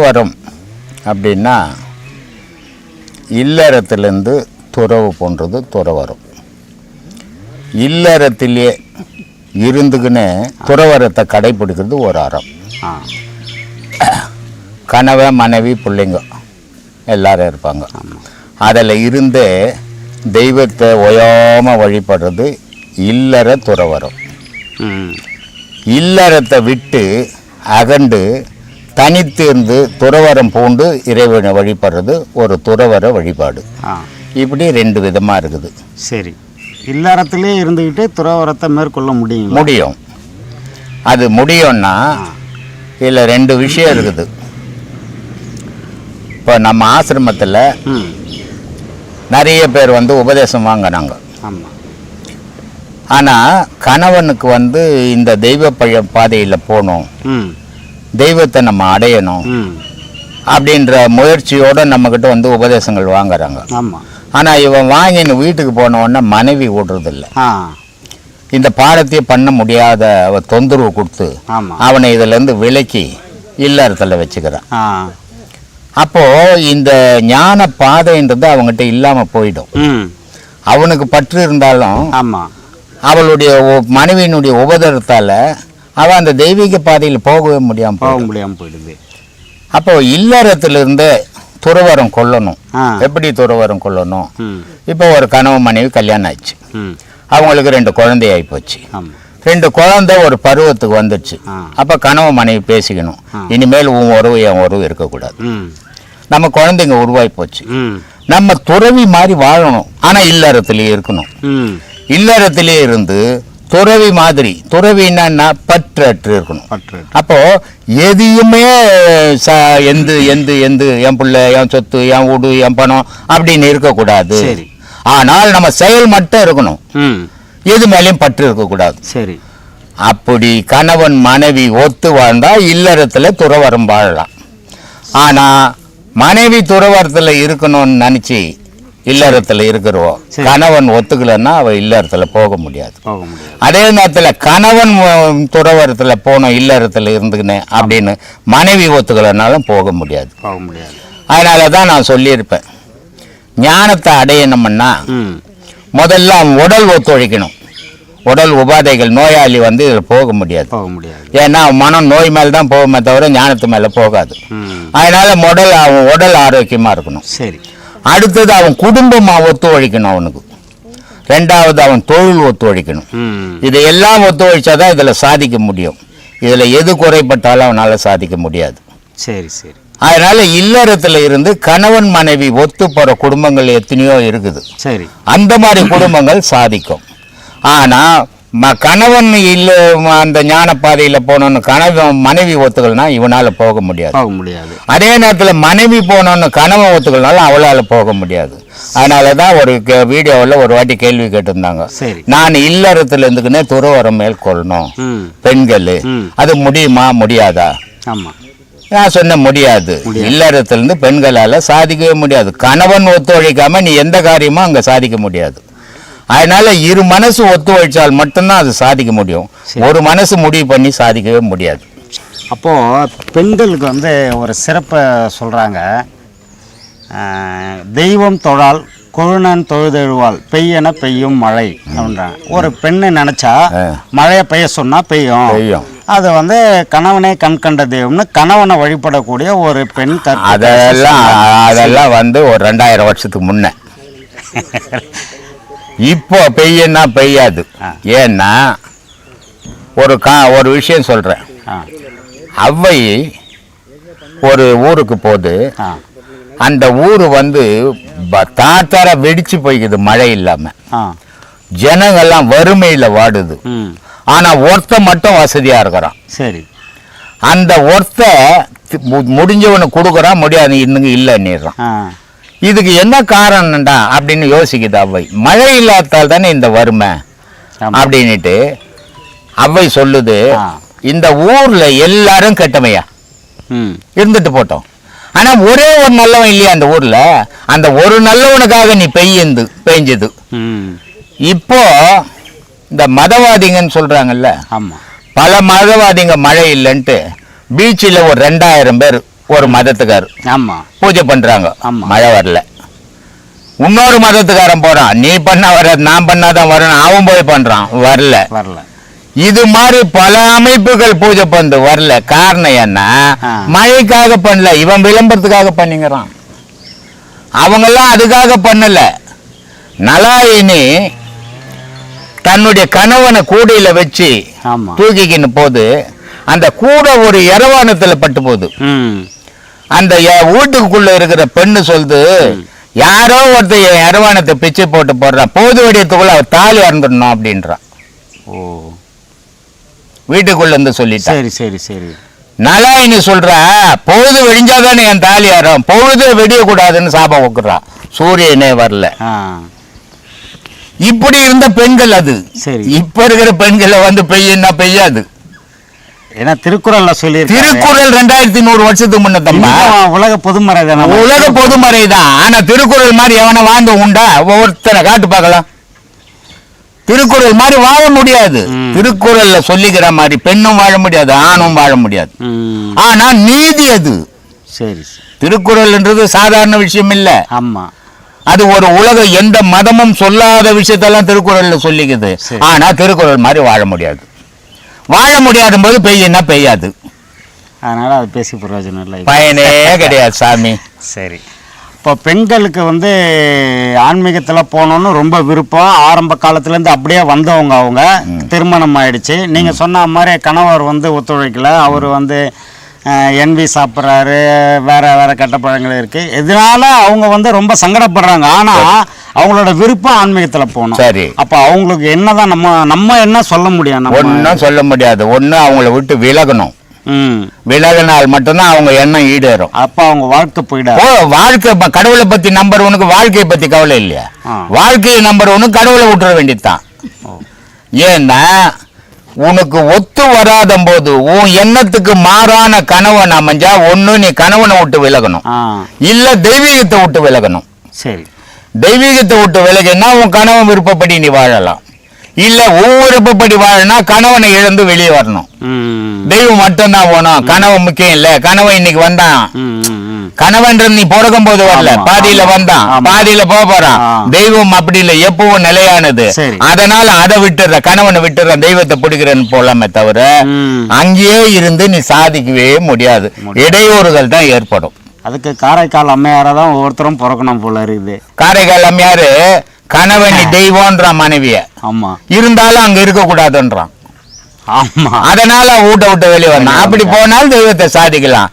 வரும் அப்படின்னா இல்லறத்திலேருந்து துறவு போன்றது துறவரம். இல்லறத்திலே இருந்துக்கின்னு துறவரத்தை கடைப்பிடிக்கிறது ஒரு அறம். கணவன் மனைவி பிள்ளைங்க எல்லாரும் இருப்பாங்க. அதில் இருந்து தெய்வத்தை ஒயாமல் வழிபடுறது இல்லற துறவரம். இல்லறத்தை விட்டு அகண்டு தனித்து இருந்து துறவரம் பூண்டு இறைவனை வழிபடுறது ஒரு துறவர வழிபாடு. இப்படி ரெண்டு விதமாக இருக்குது. சரி. இல்லறத்திலே இருந்துக்கிட்டு துறவரத்தை மேற்கொள்ள முடியுங்களா? முடியும். அது முடியும்னா இதில் ரெண்டு விஷயம் இருக்குது. இப்போ நம்ம ஆசிரமத்தில் நிறைய பேர் வந்து உபதேசம் வாங்கினாங்க ஆனால் கணவனுக்கு வந்து இந்த தெய்வ பழைய பாதையில் போகணும். தெய்வத்தை நம்ம அடையணும் அப்படின்ற முயற்சியோடு நம்மக்கிட்ட வந்து உபதேசங்கள் வாங்குறாங்க. ஆனால் இவன் வாங்கின்னு வீட்டுக்கு போன உடனே மனைவி விடுறதில்ல ஆ. இந்த பாடத்தையே பண்ண முடியாத அவ தொந்தரவு கொடுத்து அவனை இதிலேருந்து விலக்கி இல்லறத்தில் வச்சுக்கிறான். அப்போது இந்த ஞான பாதைன்றது அவங்ககிட்ட இல்லாமல் போயிடும். அவனுக்கு பற்று இருந்தாலும் அவளுடைய மனைவியினுடைய உபதரத்தால் அவன் அந்த தெய்வீக பாதையில் போகவே முடியாமல் போக முடியாமல் போயிடுது. அப்போ இல்லறத்திலிருந்து துறவரம் கொள்ளணும் ஆ. எப்படி துறவரம் கொள்ளணும் ம். இப்போ ஒரு கணவன் மனைவி கல்யாணம் ம். அவங்களுக்கு ரெண்டு குழந்தையாகி போச்சு. ஆமாம் ரெண்டு குழந்தை ஒரு பருவத்துக்கு வந்துடுச்சு. அப்போ கணவன் மனைவி பேசிக்கணும். இனிமேல் உன் உறவு என் உறவு இருக்கக்கூடாது. நம்ம குழந்தைங்க உருவாகி போச்சு. நம்ம துறவி மாதிரி வாழணும். ஆனால் இல்லறத்திலேயே இருக்கணும். இல்லறத்திலே இருந்து துறவி மாதிரி. துறவி என்னன்னா பற்றற்று இருக்கணும். பற்று அப்போ எதையுமே ச எந்த எந்த எந்த என் பிள்ளை என் சொத்து என் வீடு என் பணம் அப்படின்னு இருக்கக்கூடாது. சரி. ஆனால் நம்ம செயல் மட்டும் இருக்கணும். ம். எது மேலேயும் பற்று இருக்கக்கூடாது. சரி. அப்படி கணவன் மனைவி ஒத்து வாழ்ந்தா இல்லறத்துல துறவரம் வாழலாம். ஆனா மனைவி துறவரத்துல இருக்கணும்னு நினைச்சு இல்லறத்துல இருக்கிறோம் சரி. கணவன் ஒத்துக்கலைன்னா அவ இல்லறத்துல போக முடியாது. அதே நேரத்துல கணவன் துறவரத்துல போனோம் இல்லறத்துல இருந்துக்கின்னு அப்படின்னு மனைவி ஒத்துக்கலைனாலும் போக முடியாது. அதனால தான் நான் சொல்லியிருப்பேன். ஞானத்தை அடையணும்னா முதல்ல உடல் ஒத்துழைக்கணும். உடல் உபாதைகள் நோயாளி வந்து இதில் போக முடியாது. ஏன்னா மனம் நோய் மேலே தான் போகுமே தவிர ஞானத்து மேலே போகாது. அதனால அவன் உடல் ஆரோக்கியமாக இருக்கணும். சரி. அடுத்தது அவன் குடும்பமாக ஒத்துழைக்கணும் அவனுக்கு. ரெண்டாவது அவன் தொழில் ஒத்துழைக்கணும். இதையெல்லாம் ஒத்துழைச்சாதான் இதில் சாதிக்க முடியும். இதில் எது குறைப்பட்டாலும் அவனால் சாதிக்க முடியாது. சரி சரி. அதனால இல்லறத்துல இருந்து கணவன் மனைவி ஒத்து போகிற குடும்பங்கள் எத்தனையோ இருக்குது. சரி. அந்த மாதிரி குடும்பங்கள் சாதிக்கும். ஆனா ம- கணவன் இல்ல அந்த ஞான பாதையில போனோன்னு கணவன் மனைவி ஒத்துக்கலனா இவனால போக முடியாது. போக முடியாது. அதே நேரத்துல மனைவி போனோன்னு கணவன் ஒத்துக்கலனாலும் அவளால போக முடியாது. அதனால தான் ஒரு வீடியோவில் ஒரு வாட்டி கேள்வி கேட்டிருந்தாங்க. நான் இல்லறத்துல இருந்துக்குன்னே துறவரம் மேற்கொள்ளணும் பெண்கள். அது முடியுமா முடியாதா? ஆமாம் நான் சொன்ன முடியாது. இல்லறத்திலிருந்து பெண்களால சாதிக்கவே முடியாது. கணவன் ஒத்துழைக்காம நீ எந்த காரியமும் அங்க சாதிக்க முடியாது. அதனால இரு மனசு ஒத்துழைச்சால் மட்டும்தான் அது சாதிக்க முடியும். ஒரு மனசு முடிவு பண்ணி சாதிக்கவே முடியாது. அப்போது பெண்களுக்கு வந்து ஒரு சிறப்பை சொல்கிறாங்க தெய்வம் தொழால் கொழுநன் தொழுதெழுவாள் பெய்யன பெய்யும் மழை அப்படின்றாங்க. ஒரு பெண்ணை நினச்சா. மழையை பெய்ய சொன்னால் பெய்யும். பெய்யும். அது வந்து கணவனே கண் கண்ட தெய்வம்னு கணவனை வழிபடக்கூடிய ஒரு பெண் அதெல்லாம் அதெல்லாம் வந்து ஒரு ரெண்டாயிரம் வருஷத்துக்கு முன்ன. இப்போ பெய்யன்னா பெய்யாது. ஏன்னா ஒரு கா ஒரு விஷயம் சொல்றேன். ஆ. அவ்வை ஒரு ஊருக்கு போகுது அந்த ஊர் வந்து தாத்தார வெடிச்சு போய்க்குது மழை இல்லாம. ஆ. ஜனங்கள்லாம் வறுமையில வாடுது. ம். ஆனா ஒருத்த மட்டும் வசதியா இருக்கிறான். சரி. அந்த ஒருத்த தி- மு- முடிஞ்சவனுக்கு கொடுக்குறான் முடியாது இன்னும் இல்லைன்னுறான். இதுக்கு என்ன காரணம்டா அப்படின்னு யோசிக்குது அவ்வை. மழை இல்லாதால் தானே இந்த வறுமை? ஆமா. அப்படின்னுட்டு அவ்வை சொல்லுது. இந்த ஊர்ல எல்லாரும் கெட்டமையா? ம். இருந்துட்டு போட்டோம். ஆனா ஒரே ஒரு நல்லவன் இல்லையா அந்த ஊர்ல? அந்த ஒரு நல்லவனுக்காக நீ பெய்யுந்து பெஞ்சது. இப்போ இந்த மதவாதிங்கன்னு சொல்றாங்கல்ல? பல மதவாதிங்க மழை இல்லைன்ட்டு பீச்சில் ஒரு ரெண்டாயிரம் பேர் ஒரு மதத்துக்கார். ஆமா. பூஜை பண்றாங்க. ஆமா. மழை வரல. இன்னொரு மதத்துக்காரன் போறான். நீ பண்ணா வராது நான் பண்ணாதான் வரணும் அவன் போய் பண்றான். வரல. வரல. இது மாதிரி பல அமைப்புகள் பூஜை பண்ணு வரல. காரணம் என்ன. மழைக்காக பண்ணல. இவன் விளம்பரத்துக்காக பண்ணிங்கிறான் அவங்கெல்லாம் அதுக்காக பண்ணல. நலாயினி தன்னுடைய கணவனை கூடையில வச்சு தூக்கிக்கின்னு போது அந்த கூடை ஒரு இரவானத்துல பட்டு போகுது. அந்த வீட்டுக்குள்ள இருக்கிற பெண்ணு சொல்லுது யாரோ ஒருத்தர் என் இரவானத்தை பிச்சை போட்டு போடுறான் போது வடியத்துக்குள்ள அவ தாலி இறந்துடணும் அப்படின்றான் ஓ. வீட்டுக்குள்ள இருந்து சொல்லிட்டான் சரி சரி சரி. நலாயினி சொல்றா பொழுது வெடிஞ்சாதானே என் தாலி ஏறும் பொழுது வெடியக்கூடாதுன்னு சாபம் வைக்கிறான் சூரியனே வரல. இப்படி இருந்த பெண்கள் அது. சரி. இப்ப இருக்கிற பெண்களை வந்து பெய்யுன்னா பெய்யாது. ஏன்னா திருக்குறள்ல சொல்லியிருக்காரு திருக்குறள் ரெண்டாயிரத்தி நூறு வருஷத்துக்கு முன்னத்தம்மா இன்னும் உலக பொதுமறை தானே உலக பொதுமறை தான் ஆனா திருக்குறள் மாதிரி எவனை வாழ்ந்து உண்டா? ஒவ்வொருத்தனை காட்டு பார்க்கலாம். திருக்குறள் மாதிரி வாழ முடியாது. திருக்குறள்ல சொல்லிக்கிற மாதிரி பெண்ணும் வாழ முடியாது ஆணும் வாழ முடியாது. ஆனா நீதி அது. சரி. திருக்குறள்ன்றது சாதாரண விஷயம் இல்ல. ஆமா. அது ஒரு உலக எந்த மதமும் சொல்லாத விஷயத்தெல்லாம் திருக்குறள்ல சொல்லிக்குது. ஆனா திருக்குறள் மாதிரி வாழ முடியாது. வாழ முடியாத போது பெய்யுன்னா பெய்யாது. அதனால அது பேசி பிரயோஜனம் இல்லை. பயனே கிடையாது சாமி. சரி. இப்போ பெண்களுக்கு வந்து ஆன்மீகத்தில் போகணுன்னு ரொம்ப விருப்பம். ஆரம்ப காலத்துலேருந்து அப்படியே வந்தவங்க அவங்க. திருமணம் ஆயிடுச்சு. நீங்கள் சொன்ன மாதிரி கணவர் வந்து ஒத்துழைக்கல. அவர் வந்து என்வி சாப்பிட்றாரு. வேற வேற கெட்ட பழங்கள் இருக்குது இதனால அவங்க வந்து ரொம்ப சங்கடப்படுறாங்க. ஆனால் அவங்களோட விருப்பம் ஆன்மீகத்தில் போகணும். சரி. அப்போ அவங்களுக்கு என்னதான் நம்ம நம்ம என்ன சொல்ல முடியும்? ஒன்றும் சொல்ல முடியாது. ஒண்ணு அவங்கள விட்டு விலகணும். ம். விலகினால் மட்டும்தான் அவங்க எண்ணம் ஈடேறும். அப்போ அவங்க வாழ்க்கை போயிடாது. ஓ வாழ்க்கை கடவுளை பத்தி நம்பர் ஒனுக்கு வாழ்க்கையை பத்தி கவலை இல்லையா. வாழ்க்கையை நம்பர் ஒன்று கடவுளை விட்டுற வேண்டியதுதான். ஏன்னா உனக்கு ஒத்து வராத போது உன் எண்ணத்துக்கு மாறான கணவன் அமைஞ்சா ஒண்ணு நீ கணவனை விட்டு விலகணும். இல்ல தெய்வீகத்தை விட்டு விலகணும். சரி. தெய்வீகத்தை விட்டு விலகினா உன் கணவன் விருப்பப்படி நீ வாழலாம். இல்ல உன் விருப்பப்படி வாழனா கணவனை இழந்து வெளியே வரணும். தெய்வம் மட்டும்தான் போகணும். கணவன் முக்கியம் இல்ல. கணவன் இன்னைக்கு வந்தான். கணவன்றது நீ பிறக்கும் போது வரல பாதியில வந்தான். பாதியில போக போறான். தெய்வம் அப்படி இல்ல. எப்பவும் நிலையானது. அதனால அதை விட்டுற கணவனை விட்டுற தெய்வத்தை பிடிக்கிறேன்னு போலாமே தவிர. அங்கேயே இருந்து நீ சாதிக்கவே முடியாது. இடையூறுகள் தான் ஏற்படும். அதுக்கு காரைக்கால் அம்மையாரை தான் ஒவ்வொருத்தரும் பிறக்கணும் போல இருக்குது. காரைக்கால் அம்மையாரு கணவன் நீ தெய்வம்ன்ற மனைவிய. ஆமாம் இருந்தாலும் அங்க இருக்க கூடாதுன்றான் ஆமாம் அதனால வீட்டை விட்டு வெளியே வந்தான். அப்படி போனால் தெய்வத்தை சாதிக்கலாம்.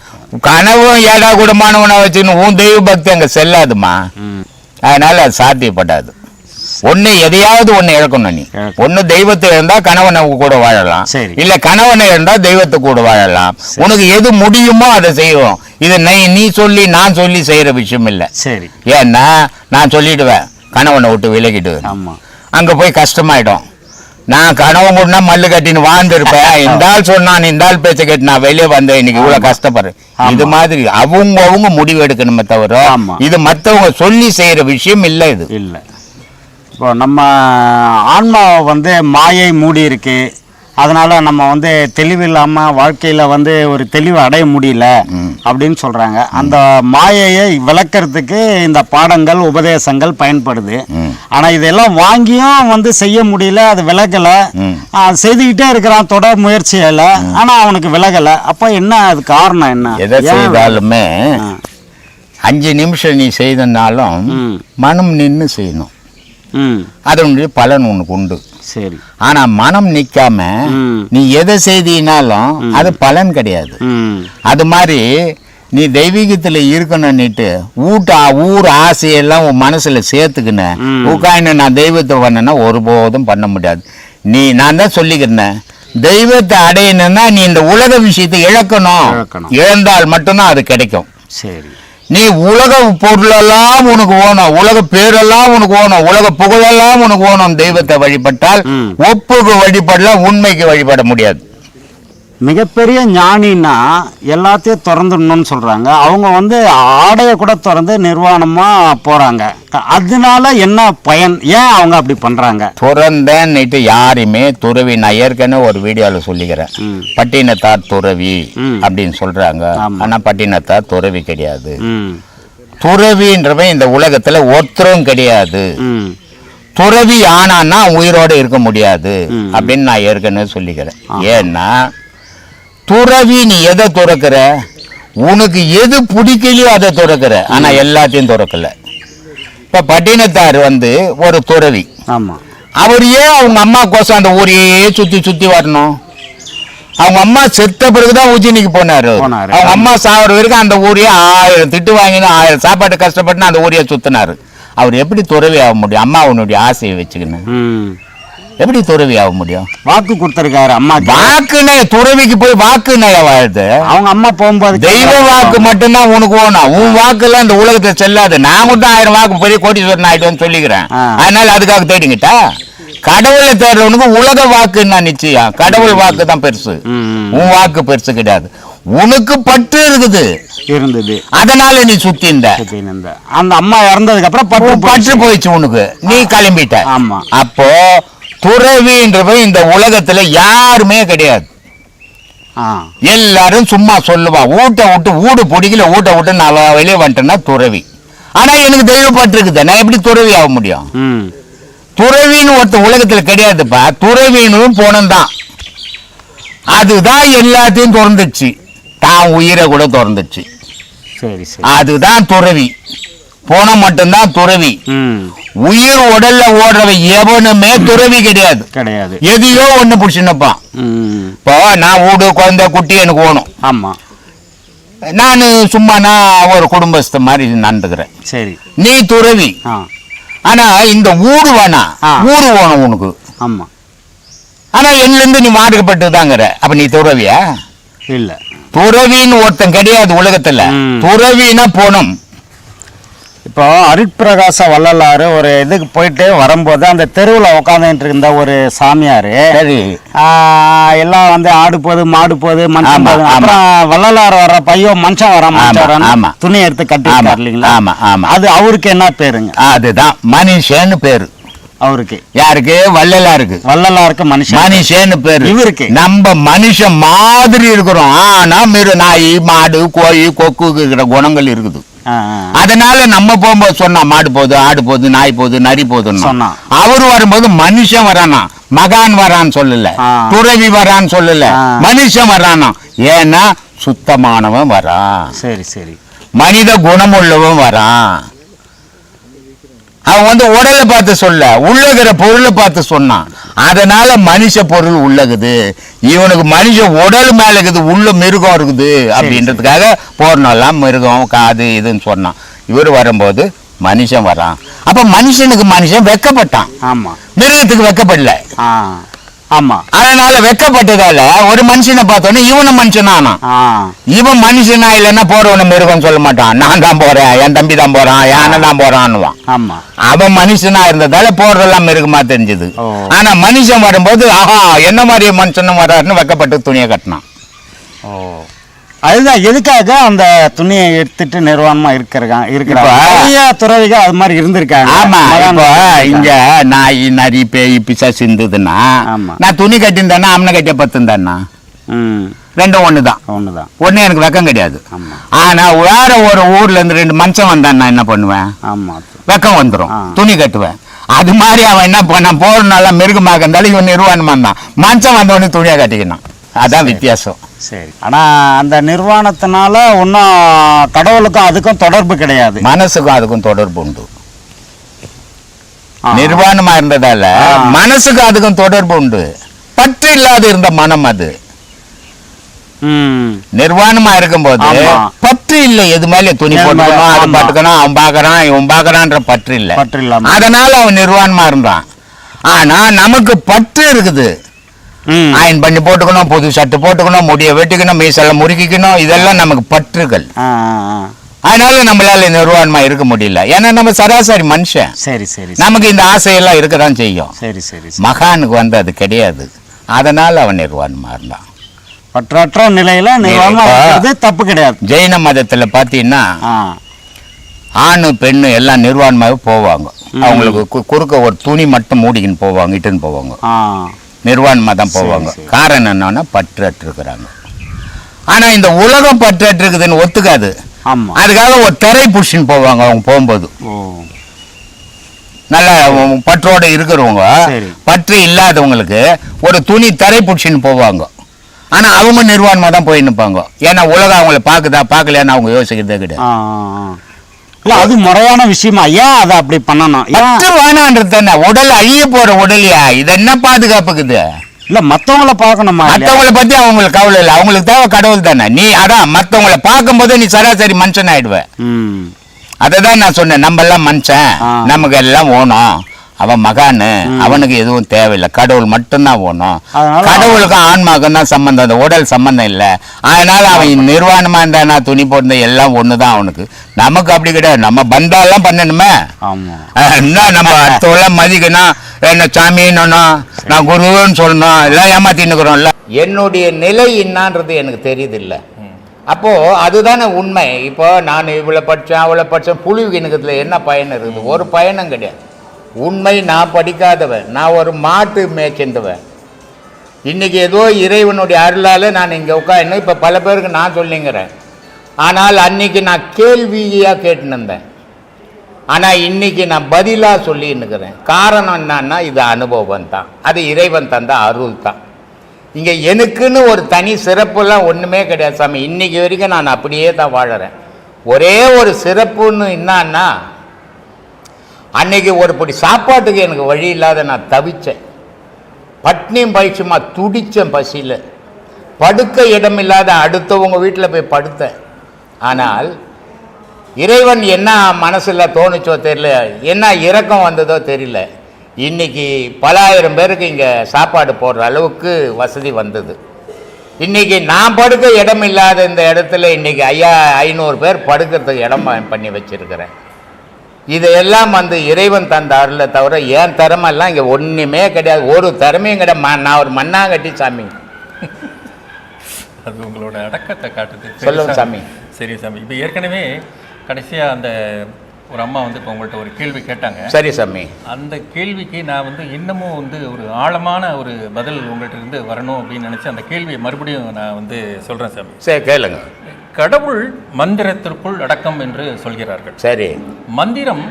கனவும் ஏடா கூடமானவனை வச்சுன்னு உன் தெய்வ பக்தி அங்க செல்லாதுமா? அதனால அது சாத்தியப்படாது. ஒண்ணு எதையாவது ஒண்ணு இழக்கணும் நீ. ஒண்ணு தெய்வத்தை இருந்தா கணவனை கூட வாழலாம். சரி. இல்ல கணவனை இருந்தா தெய்வத்தை கூட வாழலாம். உனக்கு எது முடியுமோ அதை செய்வோம். இது நீ சொல்லி நான் சொல்லி செய்யற விஷயம் இல்ல சரி. ஏன்னா நான் சொல்லிடுவேன். கணவனை விட்டு விலகிடு ஆமாம் அங்க போய் கஷ்டமாயிடும். நான் கனவு கூடனா மல்லு கட்டின்னு வாழ்ந்திருப்பேன். இந்த ஆள் சொன்னான் இந்த ஆள் பேச்ச கேட்டு நான் வெளியே வந்தேன். இன்னைக்கு இவ்வளவு கஷ்டப்படுறேன். இது மாதிரி அவங்க அவங்க முடிவு எடுக்கணுமே தவிர. இது மத்தவங்க சொல்லி செய்யற விஷயம் இல்ல இது. இல்லை. இப்போ நம்ம ஆன்மாவை வந்து மாயை மூடி இருக்கு. அதனால நம்ம வந்து தெளிவில்லாமல் வாழ்க்கையில் வந்து ஒரு தெளிவு அடைய முடியல அப்படின்னு சொல்கிறாங்க அந்த மாயையை விளக்கறதுக்கு இந்த பாடங்கள் உபதேசங்கள் பயன்படுது. ஆனால் இதெல்லாம் வாங்கியும் வந்து செய்ய முடியல அது விலகலை. செய்துக்கிட்டே இருக்கிறான் தொடர் முயற்சியில் ஆனால் அவனுக்கு விலகலை. அப்போ என்ன அது காரணம் என்ன? எதை செய்தாலுமே. அஞ்சு நிமிஷம் நீ செய்தனாலும் மனம் நின்னு செய்யணும். அதனுடைய பலன் உனக்கு உண்டு. சரி ஆனா மனம் நிக்காம. நீ எதை செய்தினாலும் அது பலன் கிடையாது. அது மாதிரி நீ தெய்வீகத்துல இருக்கணும்னுட்டு ஊட்ட ஊர் ஆசையெல்லாம் உன் மனசுல சேர்த்துக்கின. உட்காந்து நான் தெய்வத்தை பண்ணனா ஒருபோதும் பண்ண முடியாது. நீ நான் தான் சொல்லிக்கிறேன். தெய்வத்தை அடையணும்னா நீ இந்த உலக விஷயத்தை இழக்கணும். இழந்தால் மட்டும்தான் அது கிடைக்கும். சரி. நீ உலக பொருளெல்லாம் உனக்கு ஓணும் உலக பேரெல்லாம் உனக்கு ஓணும் உலக புகழெல்லாம் உனக்கு ஓணும் தெய்வத்தை வழிபட்டால். ஒப்புக்கு வழிபடலாம் உண்மைக்கு வழிபட முடியாது மிகப்பெரிய ஞானின்னா எல்லாத்தையும் திறந்துடணும்னு சொல்றாங்க. அவங்க வந்து ஆடையை கூட திறந்து நிர்வாணமா போறாங்க. அதனால என்ன பயன்? ஏன் அவங்க அப்படி பண்றாங்க? துறந்தேன்னுட்டு யாருமே துறவி நான் ஏற்கனவே ஒரு வீடியோவில் சொல்லிக்கிறேன். பட்டினத்தார் துறவி. அப்படின்னு சொல்றாங்க. ஆமா. ஆனா பட்டினத்தார் துறவி கிடையாது. துறவின்றவன் இந்த உலகத்துல ஒருத்தரும் கிடையாது. துறவி ஆனான்னா உயிரோட இருக்க முடியாது அப்படின்னு நான் ஏற்கனவே சொல்லிக்கிறேன். ஏன்னா துறவி நீ எதை துறக்கிற? உனக்கு எது பிடிக்கலையோ அதை துறக்கிற. ஆனா எல்லாத்தையும் துறக்கல. இப்ப பட்டினத்தார் வந்து ஒரு துறவி. ஆமா. அவர் ஏன் அவங்க அம்மா கோசம் அந்த ஊரையே சுத்தி சுத்தி வரணும்? அவங்க அம்மா செத்த பிறகுதான் உஜினிக்கு போனாரு. அவங்க அம்மா சாவர வரைக்கும் அந்த ஊரையே ஆயிரம் திட்டு வாங்கினா ஆயிரம் சாப்பாடு கஷ்டப்பட்டு அந்த ஊரையே சுத்தினாரு. அவர் எப்படி துறவி ஆக முடியும்? அம்மா அவனுடைய ஆசையை வச்சுக்கின்னு. எப்படி துறவி ஆக முடியும்? வாக்கு கொடுத்துருக்காரு அம்மா. வாக்குனே துறவிக்கு போய் வாக்குனே வாழ்த்து? அவங்க அம்மா போகும்போது தெய்வ வாக்கு மட்டும்தான் உனக்கு வேணும். உன் வாக்குலாம் இந்த உலகத்தை செல்லாது. நான் மட்டும் ஆயிரம் வாக்கு பெரிய கோடீஸ்வரன் ஆயிட்டோன்னு சொல்லிக்கிறேன். அதனால அதுக்காக தேடிக்கிட்டா? கடவுளை தேடுறவனுக்கு உலக வாக்குன்னா நிச்சயம். கடவுள் வாக்கு தான் பெருசு. உன் வாக்கு பெருசு கிடையாது. உனக்கு பற்று இருக்குது. இருந்தது. அதனால நீ இந்த அந்த அம்மா இறந்ததுக்கு அப்புறம் உன் பற்று போயிடுச்சு. உனக்கு. நீ கிளம்பிட்ட. ஆமா. அப்போ துறவின்றவன் இந்த உலகத்துல யாருமே கிடையாது. எல்லாரும் சும்மா சொல்லுவா. ஊட்ட விட்டு ஊடு பிடிக்கல ஊட்ட விட்டு நான் வெளியே வந்துட்டேன்னா துறவி. ஆனா எனக்கு தெய்வப்பட்டிருக்குது நான் எப்படி துறவி ஆக முடியும்? துறவின்னு ஒருத்த உலகத்துல கிடையாதுப்பா. துறவின்னு போனந்தான். அதுதான் எல்லாத்தையும் திறந்துச்சு. தான் உயிரை கூட திறந்துச்சு. அதுதான் துறவி. போன மட்டும்தான் துறவி. உயிர் உடல்ல ஓடுறவன் எவனுமே துறவி கிடையாது. கிடையாது. எதையோ ஒண்ணு பிடிச்சினப்பான் இப்போ நான் வீடு குழந்தை குட்டி எனக்கு வேணும். ஆமா. நான் சும்மா நான் ஒரு குடும்பஸ்த மாதிரி நடந்துக்கிறேன். சரி. நீ துறவி. ஆனா இந்த ஊடு வேணாம். ஆ. ஊரு வேணும் உனக்கு. ஆமா. ஆனா என்னல இருந்து நீ மாறுபட்டு தாங்கிற அப்ப நீ துறவியா? இல்ல. துறவின்னு ஒருத்தன் கிடையாது உலகத்துல. துறவினா போனம். இப்போ அருட்பிரகாச வள்ளலாறு ஒரு இதுக்கு போயிட்டு வரும்போது அந்த தெருவில் உட்காந்துட்டு இருந்த ஒரு சாமியார் சரி. எல்லாம் வந்து ஆடு போகுது மாடு போகுது மனுஷன் ஆமா. அப்புறம் வள்ளலார் வர்ற பையன் மனுஷன் வர மனுஷன். துணி எடுத்து கட்டி இல்லைங்களா? ஆமா, ஆமா. அது அவருக்கு என்ன பேருங்க? அதுதான் மனுஷன்னு பேரு. அவருக்கு. யாருக்கு? வள்ளலாருக்கு. வள்ளலாருக்கு மனுஷன். மனுஷன்னு பேரு. இவருக்கு? நம்ம மனுஷன் மாதிரி இருக்கிறோம். ஆனா மிரு நாய் மாடு கோழி கொக்கு இருக்கிற குணங்கள் இருக்குது. அதனால நம்ம போகும்போது சொன்னா மாடு போகுது ஆடு போகுது நாய் போகுது நரி போகுதுன்னு. சொன்னான். அவர் வரும்போது மனுஷன் வரானா? மகான் வரான்னு சொல்லல. துறவி வரான்னு சொல்லல. மனுஷன் வரானா? ஏன்னா சுத்தமானவன் வரான் சரி சரி. மனித குணமுள்ளவன் வரான் அவன் வந்து உடலை பார்த்து சொல்ல உள்ளகிற பொருளை பார்த்து சொன்னான். அதனால மனுஷ பொருள் உள்ளகுது. இவனுக்கு மனுஷ உடல் மேல இருக்குது உள்ள மிருகம் இருக்குது அப்படின்றதுக்காக போறனெல்லாம் மிருகம் காது இதுன்னு சொன்னான். இவர் வரும்போது மனுஷன் வரான். அப்ப மனுஷனுக்கு மனுஷன் வெக்கப்பட்டான். ஆமா. மிருகத்துக்கு வெக்கப்படல. ஆமா. அதனால வெக்கப்பட்டதால ஒரு மனுஷனை பார்த்தோன்னே இவனும் மனுஷனானான் ஆ. இவன் மனுஷனா இல்லைன்னா போறவன மிருகம் சொல்ல மாட்டான். நான் தான் போறேன் என் தம்பி தான் போறான் அண்ணன் தான் போறான்னுவான். ஆமா. அவன் மனுஷனா இருந்ததால போறதெல்லாம் மிருகமா தெரிஞ்சது. ஆனா மனுஷன் வரும்போது ஆஹா என்ன மாதிரி மனுஷனும் வர்றாருன்னு வெக்கப்பட்டு துணியை கட்டினான். ஓ. அதுதான் எதுக்காக அந்த துணியை எடுத்துட்டு நிர்வாணமா இருக்கிறாங்க? இருக்கிறாங்க நிறைய துறவிகள் அது மாதிரி இருந்திருக்காங்க. ஆமா இப்போ. இங்க நாய் நரி பேய் பிசாசு இருந்ததுன்னா ஆமா. நான் துணி கட்டியிருந்தேன்னா அம்மனை கட்டிய பத்துந்தானா ம். ரெண்டும் ஒண்ணுதான். ஒண்ணுதான். ஒண்ணு எனக்கு வெக்கம் கிடையாது. ஆமா. ஆனா வேற ஒரு ஊர்ல இருந்து ரெண்டு மனுஷன் வந்தான் நான் என்ன பண்ணுவேன்? ஆமா. வெக்கம் வந்துடும். துணி கட்டுவேன். அது மாதிரி அவன் என்ன பண்ணான்? போறனால மிருகமாக இருந்தாலும் இவன் நிர்வாணமா இருந்தான் மனுஷன் வந்தவொடனே துணியை கட்டிக்கினான். அதான் வித்தியாசம். சரி. ஆனா அந்த நிர்வாணத்தினால ஒன்றும் கடவுளுக்கும் அதுக்கும் தொடர்பு கிடையாது. மனசுக்கும் அதுக்கும் தொடர்பு உண்டு. நிர்வாணமா இருந்ததால. மனசுக்கும் அதுக்கும் தொடர்பு உண்டு. பற்று இல்லாத இருந்த மனம் அது. நிர்வாணமா இருக்கும்போது ஆமா. பற்று இல்லை. எது மேல துணி போட்டுக்கணும் அதை ஆமா. பட்டுக்கணும் அவன் பாக்குறான் இவன் பாக்குறான்ற பற்று இல்ல. அதனால அவன் நிர்வாணமா இருந்தான். ஆனா நமக்கு பற்று இருக்குது. அயன் பண்ணி போட்டுக்கணும் புது சட்டை போட்டுக்கணும் முடிய வெட்டிக்கணும் மீசெல்லாம் முறுக்கிக்கணும் இதெல்லாம் நமக்கு பற்றுகள். அதனால நம்மளால நிர்வாணமா இருக்க முடியல. ஏன்னா நம்ம சராசரி மனுஷன். சரி சரி. நமக்கு இந்த ஆசையெல்லாம் இருக்கதான் செய்யும். சரி சரி. மகானுக்கு வந்து அது கிடையாது. அதனால அவன் நிர்வாணமா இருந்தான். பற்றற்ற நிலையில நிர்வாணமா தப்பு கிடையாது. ஜெயின மதத்துல பாத்தீங்கன்னா ஆ. ஆணு பெண்ணு எல்லாம் நிர்வாணமாகவே போவாங்க. அவங்களுக்கு குறுக்க ஒரு துணி மட்டும் மூடிக்கின்னு போவாங்க இட்டுன்னு போவாங்க. நிர்வாணமாக தான் போவாங்க. காரணம் என்னன்னா பற்றற்று இருக்கிறாங்க ஆனா இந்த உலகம் பற்றற்று இருக்குதுன்னு ஒத்துக்காது அதுக்காக ஒரு திரை புடிச்சின்னு போவாங்க அவங்க போகும்போது. நல்லா பற்றோட இருக்கிறவங்க. பற்று இல்லாதவங்களுக்கு ஒரு துணி தரை பிடிச்சின்னு போவாங்க. ஆனா அவங்க நிர்வாணமா தான் போய் நிற்பாங்க. ஏன்னா உலகம் அவங்கள பாக்குதா பார்க்கலையான்னு அவங்க யோசிக்கிறதே கிடையாது. இல்ல அது முறையான விஷயமா? ஏன் அதை அப்படி பண்ணணும்? வேணான்றது தானே. உடல் அழிய போற உடலையா? இது என்ன பாதுகாப்புக்குது? இல்ல மத்தவங்கள பார்க்கணுமா? மத்தவங்கள பத்தி அவங்களுக்கு கவலை இல்லை. அவங்களுக்கு தேவை கடவுள் தானே. நீ அதான் மத்தவங்கள பார்க்கும்போது நீ சராசரி மனுஷன் ஆயிடுவ அததான் நான் சொன்னேன் நம்ம எல்லாம் மனுஷன். நமக்கு எல்லாம் ஓணும். அவன் மகானு அவனுக்கு எதுவும் தேவையில்லை. கடவுள் மட்டும்தான் அதனால கடவுளுக்கும் ஆன்மாக்கும் தான் சம்பந்தம் அந்த உடல் சம்பந்தம் இல்லை. அதனால அவன் நிர்வாணமா இருந்தானா துணி போட்டு எல்லாம் ஒண்ணுதான் அவனுக்கு. நமக்கு அப்படி கிடையாது. நம்ம பந்தாலாம் பண்ணணுமே. என்ன நம்ம அடுத்தவெல்லாம் மதிக்கணும் என்ன சாமின்னு நான் குருன்னு சொல்லணும் எல்லாம் ஏமாத்தின்னுக்குறோம்ல என்னுடைய நிலை என்னான்றது எனக்கு தெரியுது இல்லை அப்போ அதுதானே உண்மை. இப்போ நான் இவ்வளோ படித்தேன் அவ்வளோ படித்தேன் கிணக்கத்தில் என்ன பயன் இருக்குது? ஒரு பயனும் கிடையாது. உண்மை நான் படிக்காதவன் நான் ஒரு மாட்டு மேய்ச்சிருந்தவன் இன்றைக்கி ஏதோ இறைவனுடைய அருளால் நான் இங்கே உட்காந்து இப்போ பல பேருக்கு நான் சொல்லிங்கிறேன். ஆனால் அன்னைக்கு நான் கேள்வியாக கேட்டுன்னு இருந்தேன் ஆனால் இன்னைக்கு நான் பதிலாக சொல்லின்னுக்கிறேன். காரணம் என்னன்னா இது அனுபவம் தான். அது இறைவன் தந்த அருள் தான். இங்கே எனக்குன்னு ஒரு தனி சிறப்புலாம் ஒன்றுமே கிடையாது சாமி. இன்றைக்கி வரைக்கும் நான் அப்படியே தான் வாழறேன். ஒரே ஒரு சிறப்புன்னு என்னன்னா அன்னைக்கு ஒரு படி சாப்பாட்டுக்கு எனக்கு வழி இல்லாத நான் தவித்தேன் பட்னியும் பயிற்சியுமா துடித்தேன் பசியில். படுக்க இடம் இல்லாத அடுத்தவங்க வீட்டில் போய் படுத்தேன். ஆனால் இறைவன் என்ன மனசில் தோணுச்சோ தெரியல என்ன இரக்கம் வந்ததோ தெரியல. இன்னைக்கு பலாயிரம் பேருக்கு இங்கே சாப்பாடு போடுற அளவுக்கு வசதி வந்தது. இன்றைக்கி நான் படுக்க இடம் இல்லாத இந்த இடத்துல இன்னைக்கு ஐயா ஐநூறு பேர் படுக்கிறதுக்கு இடம் பண்ணி வச்சுருக்கிறேன். இதையெல்லாம் வந்து இறைவன் தந்த அருளை தவிர என் திறமெல்லாம் இங்கே ஒன்றுமே கிடையாது. ஒரு திறமையும் கிடையாது. நான் ஒரு மண்ணாங்கட்டி சாமி. அது உங்களோட அடக்கத்தை காட்டுது. சொல்லுங்க சாமி. சாமி. சரி சாமி. இப்போ ஏற்கனவே கடைசியாக அந்த ஒரு அம்மா வந்து இப்போ உங்கள்கிட்ட ஒரு கேள்வி கேட்டாங்க. சரி சாமி. அந்த கேள்விக்கு நான் வந்து இன்னமும் வந்து ஒரு ஆழமான ஒரு பதில் உங்கள்கிட்ட இருந்து வரணும் அப்படின்னு நினச்சி அந்த கேள்வியை மறுபடியும் நான் வந்து சொல்கிறேன் சாமி. சரி கேளுங்க. கடவுள் மந்திரத்திற்குள் அடக்கம் என்று சொல்கிறார்கள். சரி. மந்திரம்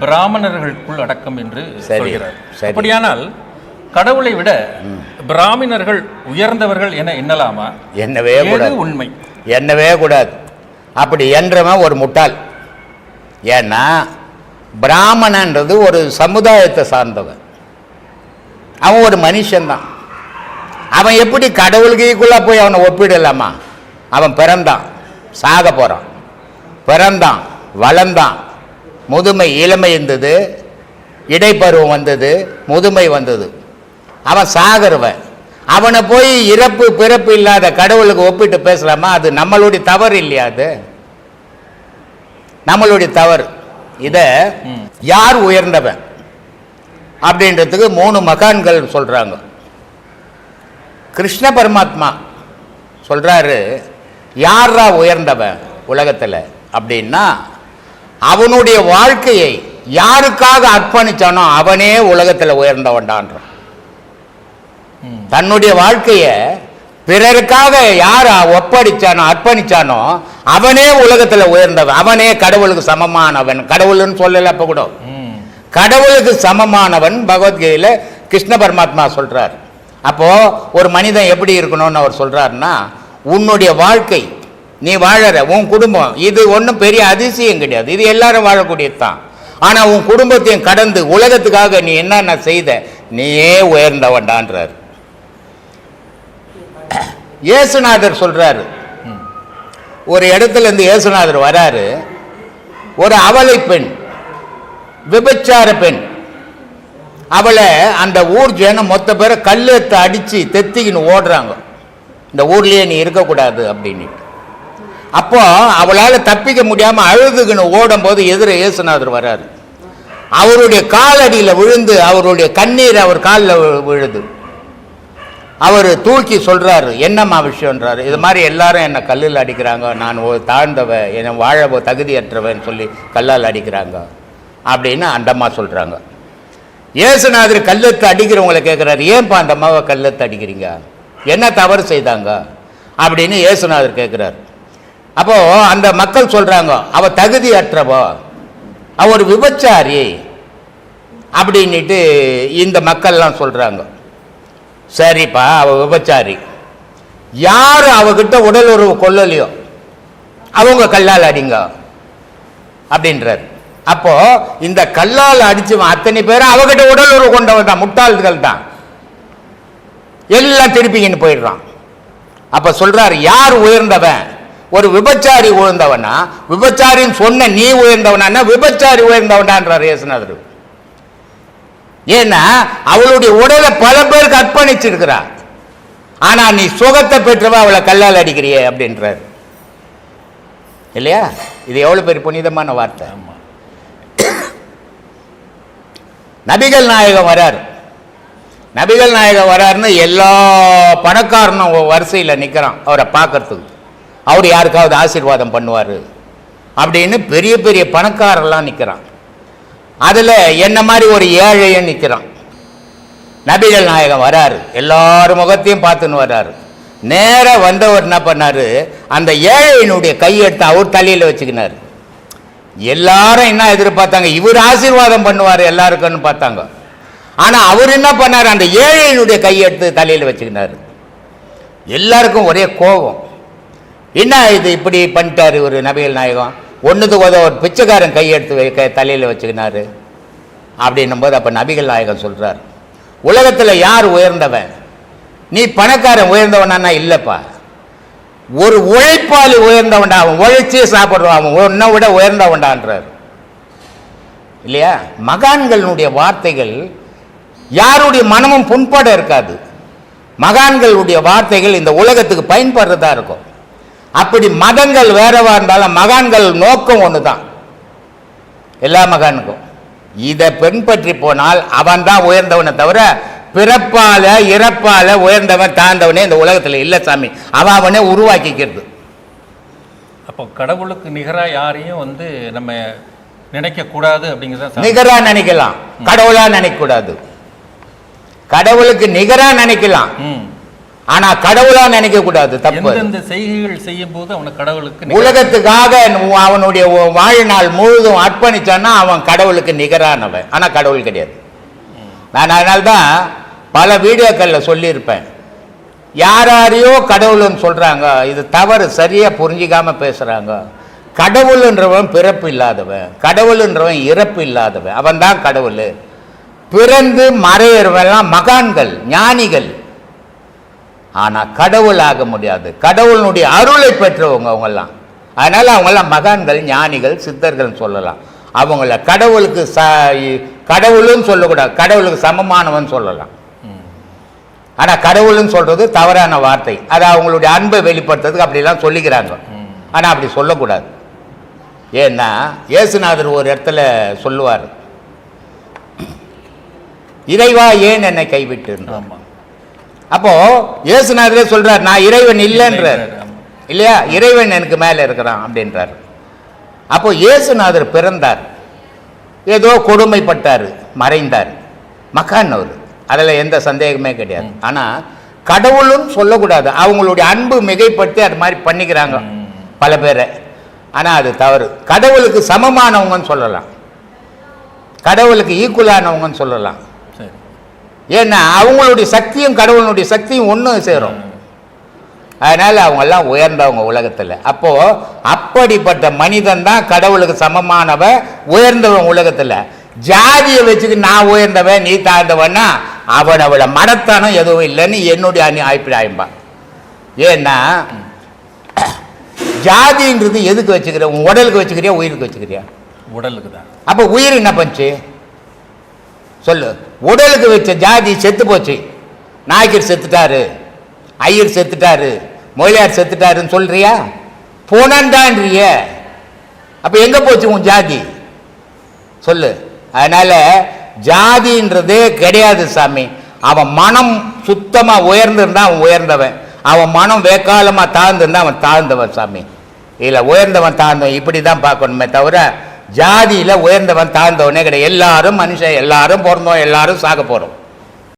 பிராமணர்களுக்குள் அடக்கம் என்று சொல்கிறார். அப்படியானால் கடவுளை விட பிராமணர்கள் உயர்ந்தவர்கள் என எண்ணலாமா? என்னவே கூடாது. உண்மை? எண்ணவே கூடாது. அப்படி என்றவன் ஒரு முட்டாள். ஏன்னா பிராமணன்றது ஒரு சமுதாயத்தை சார்ந்தவன். அவன் ஒரு மனுஷன்தான். அவன் எப்படி கடவுளுக்கு ஈக்குவலாக போய் அவனை ஒப்பிடலாமா? அவன் பிறந்தான். சாக போகிறான் பிறந்தான் வளர்ந்தான். முதுமை இளமை இருந்தது. இடைப்பருவம் வந்தது. முதுமை வந்தது. அவன் சாகிறவன் அவனை போய் இறப்பு பிறப்பு இல்லாத கடவுளுக்கு ஒப்பிட்டு பேசலாமா? அது நம்மளுடைய தவறு இல்லையா அது? நம்மளுடைய தவறு. இத யார் உயர்ந்தவன்? அப்படின்றதுக்கு மூணு மகான்கள் சொல்றாங்க. கிருஷ்ண பரமாத்மா சொல்றாரு யாரா உயர்ந்தவன் உலகத்துல? அப்படின்னா அவனுடைய வாழ்க்கையை யாருக்காக அர்ப்பணிச்சானோ அவனே உலகத்துல உயர்ந்தவன்டான்றான். தன்னுடைய வாழ்க்கையை பிறருக்காக யார் ஒப்படைச்சானோ அர்ப்பணிச்சானோ அவனே உலகத்துல உயர்ந்தவன். அவனே கடவுளுக்கு சமமானவன். கடவுள்னு சொல்லல அப்ப கூட. கடவுளுக்கு சமமானவன் பகவத்கீதையில கிருஷ்ண பரமாத்மா சொல்றார். அப்போ ஒரு மனிதன் எப்படி இருக்கணும்னு அவர் சொல்றாருன்னா உன்னுடைய வாழ்க்கை நீ வாழற உன் குடும்பம் இது ஒன்றும் பெரிய அதிசயம் கிடையாது. இது எல்லாரும் வாழக்கூடியது தான் ஆனால் உன் குடும்பத்தையும் கடந்து உலகத்துக்காக நீ என்னென்ன செய்த நீயே உயர்ந்தவன்டான்றார். இயேசுநாதர் சொல்றாரு. ஒரு இடத்துல இருந்து இயேசுநாதர் வராரு. ஒரு அவலை பெண் விபச்சார பெண். அவளை அந்த ஊர் ஜனம் மொத்த பேரை கல்லெடுத்து அடிச்சு தெத்திக்கின்னு ஓடுறாங்க. இந்த ஊர்லேயே நீ இருக்கக்கூடாது அப்படின்னு அப்போ அவளால் தப்பிக்க முடியாமல் அழுதுகின்னு ஓடும்போது எதிர இயேசுநாதர் வராரு. அவருடைய காலடியில் விழுந்து அவருடைய கண்ணீர் அவர் காலில் விழுது. அவர் தூக்கி சொல்கிறாரு என்னம்மா விஷயன்றாரு இது மாதிரி எல்லாரும் என்னை கல்லில் அடிக்கிறாங்க. நான் ஒரு தாழ்ந்தவன் என்னை வாழ தகுதியற்றவன் சொல்லி கல்லால் அடிக்கிறாங்க. அப்படின்னு அந்தம்மா சொல்கிறாங்க இயேசுநாதர் கல்லெத்து அடிக்கிறவங்களை கேட்குறாரு ஏன்பா அந்த அம்மாவை கல்லெத்து அடிக்கிறீங்க? என்ன தவறு செய்தாங்க? அப்படின்னு இயேசுநாதர் கேட்குறாரு. அப்போ அந்த மக்கள் சொல்றாங்க அவ தகுதியற்றவோ? அவ ஒரு விபச்சாரி. அப்படின்ட்டு இந்த மக்கள்லாம் சொல்றாங்க. சரிப்பா அவ விபச்சாரி. யார் அவகிட்ட உடல் உறவு கொள்ளலையோ அவங்க கல்லால் அடிங்க. அப்படின்றார். அப்போ இந்த கல்லால் அடிச்சவன் அத்தனை பேரும் அவகிட்ட உடல் உறவு கொண்டவன் தான் முட்டாள்கள் தான் எல்லாம் திருப்பிக்கின்னு போயிடுறான். அப்ப சொல்றார் யார் உயர்ந்தவன்? ஒரு விபச்சாரி உயர்ந்தவனா? விபச்சாரின்னு சொன்ன நீ உயர்ந்தவனா விபச்சாரி உயர்ந்தவனான்றார் இயேசுநாதர். ஏன்னா அவளுடைய உடலை பல பேருக்கு அர்ப்பணிச்சிருக்கிறா ஆனா நீ சுகத்தை பெற்றவ அவளை கல்லால் அடிக்கிறியே? அப்படின்றார். இல்லையா? இது எவ்வளவு பெரிய புனிதமான வார்த்தை. நபிகள் நாயகம் வரார். நபிகள் நாயகம் வராருன்னு எல்லா பணக்காரனும் வரிசையில் நிற்கிறான் அவரை பார்க்கறதுக்கு. அவர் யாருக்காவது ஆசீர்வாதம் பண்ணுவார் அப்படின்னு பெரிய பெரிய பணக்காரெல்லாம் நிற்கிறான் அதில் என்ன மாதிரி ஒரு ஏழையும் நிற்கிறான் நபிகள் நாயகம் வராரு. எல்லார் முகத்தையும் பார்த்துன்னு வர்றாரு நேராக வந்தவர் என்ன பண்ணார்? அந்த ஏழையினுடைய கையெடுத்து அவர் தலையில் வச்சுக்கினார். எல்லாரும் என்ன எதிர்பார்த்தாங்க? இவர் ஆசீர்வாதம் பண்ணுவார் எல்லாருக்குன்னு பார்த்தாங்க. ஆனால் அவர் என்ன பண்ணார்? அந்த ஏழையினுடைய கையெடுத்து தலையில் வச்சுக்கினாரு. எல்லாருக்கும் ஒரே கோபம். என்ன இது இப்படி பண்ணிட்டாரு ஒரு நபிகள் நாயகம்? ஒன்றுத்துக்கு உதவ ஒரு பிச்சைக்காரன் கையெடுத்து வைக்க தலையில் வச்சுக்கினாரு. அப்படின்னும் போது அப்போ நபிகள் நாயகம் சொல்கிறார் உலகத்தில் யார் உயர்ந்தவன்? நீ பணக்காரன் உயர்ந்தவனா இல்லைப்பா. ஒரு உழைப்பாளி உயர்ந்தவன்டா அவன் உழைச்சே சாப்பிடுறான் அவன் உன்னை விட உயர்ந்தவன்டான்றார். இல்லையா? மகான்களுடைய வார்த்தைகள் யாருடைய மனமும் புண்பட இருக்காது. மகான்களுடைய வார்த்தைகள் இந்த உலகத்துக்கு பயன்படுறதா இருக்கும். அப்படி மதங்கள் வேறவா இருந்தாலும் மகான்கள் நோக்கம் ஒன்று தான் எல்லா மகானுக்கும் இதை பின்பற்றி போனால் அவன் தான் உயர்ந்தவனை தவிர பிறப்பால இறப்பால உயர்ந்தவன் தாழ்ந்தவனே இந்த உலகத்தில் இல்லை சாமி. அவன் அவனே உருவாக்கிக்கிறது. அப்போ கடவுளுக்கு நிகரா யாரையும் வந்து நம்ம நினைக்க கூடாது அப்படிங்கிறத சாமி. நிகரா நினைக்கலாம். கடவுளா நினைக்க கூடாது கடவுளுக்கு நிகரா நினைக்கலாம். ஆனா கடவுளா நினைக்க கூடாது தப்பு எந்தெந்த செய்கைகள் செய்யும் போது அவனை கடவுளுக்கு உலகத்துக்காக அவனுடைய வாழ்நாள் முழுதும் அர்ப்பணிச்சான்னா அவன் கடவுளுக்கு நிகரானவன். ஆனா கடவுள் கிடையாது. நான் அதனால்தான் பல வீடியோக்களில் சொல்லியிருப்பேன். யார் யாரையோ கடவுள்னு சொல்றாங்க இது தவறு சரியா புரிஞ்சிக்காம பேசுறாங்க. கடவுள்ன்றவன் பிறப்பு இல்லாதவன் கடவுள்ன்றவன் இறப்பு இல்லாதவன் அவன் தான் கடவுள். பிறந்து மறையிறவெல்லாம் மகான்கள் ஞானிகள். ஆனால் கடவுள் ஆக முடியாது. கடவுளுடைய அருளை பெற்றவங்க அவங்கெல்லாம். அதனால் அவங்கெல்லாம் மகான்கள் ஞானிகள் சித்தர்கள் சொல்லலாம். அவங்கள கடவுளுக்கு ச கடவுளும் சொல்லக்கூடாது. கடவுளுக்கு சமமானவன் சொல்லலாம். ஆனால் கடவுள்னு சொல்கிறது தவறான வார்த்தை. அது அவங்களுடைய அன்பை வெளிப்படுத்துறதுக்கு அப்படிலாம் சொல்லிக்கிறாங்க. ஆனால் அப்படி சொல்லக்கூடாது. ஏன்னா இயேசுநாதர் ஒரு இடத்துல சொல்லுவார். இறைவா ஏன் என்னை கைவிட்டு ஆமா. அப்போ இயேசுநாதரே சொல்றார் நான் இறைவன் இல்லைன்றார். இல்லையா? இறைவன் எனக்கு மேலே இருக்கிறான் அப்படின்றார். அப்போ இயேசுநாதர் பிறந்தார். ஏதோ கொடுமைப்பட்டார் மறைந்தார். அவர். அதில் எந்த சந்தேகமே கிடையாது. ஆனால் கடவுளும் சொல்லக்கூடாது. அவங்களுடைய அன்பு மிகைப்படுத்தி அது மாதிரி பண்ணிக்கிறாங்க. பல பேரை. ஆனால் அது தவறு. கடவுளுக்கு சமமானவங்கன்னு சொல்லலாம். கடவுளுக்கு ஈக்குவலானவங்கன்னு சொல்லலாம். ஏன்னா அவங்களுடைய சக்தியும் கடவுளுடைய சக்தியும் ஒன்றும் சேரும். அதனால அவங்க எல்லாம் உயர்ந்தவங்க உலகத்துல. அப்போ அப்படிப்பட்ட மனிதன் தான் கடவுளுக்கு சமமானவன் உயர்ந்தவன் உலகத்துல. ஜாதியை வச்சுட்டு நான் உயர்ந்தவன் நீ தாழ்ந்தவன்னா அவன் அவளை மடத்தானம் எதுவும் இல்லைன்னு என்னுடைய அணி அபிப்பிராயம்பா. ஏன்னா ஜாதின்றது எதுக்கு வச்சுக்கிற? உன் உடலுக்கு வச்சுக்கிறியா உயிருக்கு வச்சுக்கிறியா? உடலுக்கு தான் அப்போ உயிர் என்ன பண்ணுச்சு சொல்லு. உடலுக்கு வச்ச ஜாதி செத்து போச்சு. நாயக்கர் செத்துட்டாரு. ஐயர் செத்துட்டாரு. மொழியார் செத்துட்டாருன்னு சொல்றியா? போனன்டான்றிய அப்ப எங்க போச்சு உன் ஜாதி? சொல்லு. அதனால ஜாதின்றதே கிடையாது சாமி. அவன் மனம் சுத்தமா உயர்ந்திருந்தா அவன் உயர்ந்தவன். அவன் மனம் வேக்காலமா தாழ்ந்திருந்தா அவன் தாழ்ந்தவன் சாமி. இல்ல உயர்ந்தவன் தாழ்ந்தவன். இப்படி தான் பார்க்கணுமே தவிர ஜாதியில் உயர்ந்தவன் தாழ்ந்தவனே கிடையாது. எல்லாரும் மனுஷன் எல்லாரும் பிறந்தோம் எல்லாரும் சாக போகிறோம்